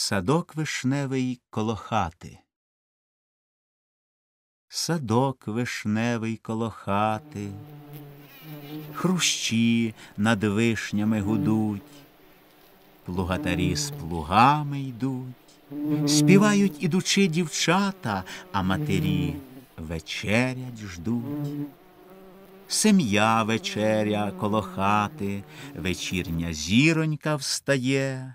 Садок вишневий коло хати. Садок вишневий коло хати, Хрущі над вишнями гудуть, Плугатарі з плугами йдуть, Співають ідучи дівчата, а матері вечерять ждуть. Сем'я вечеря коло хати, вечірня зіронька встає,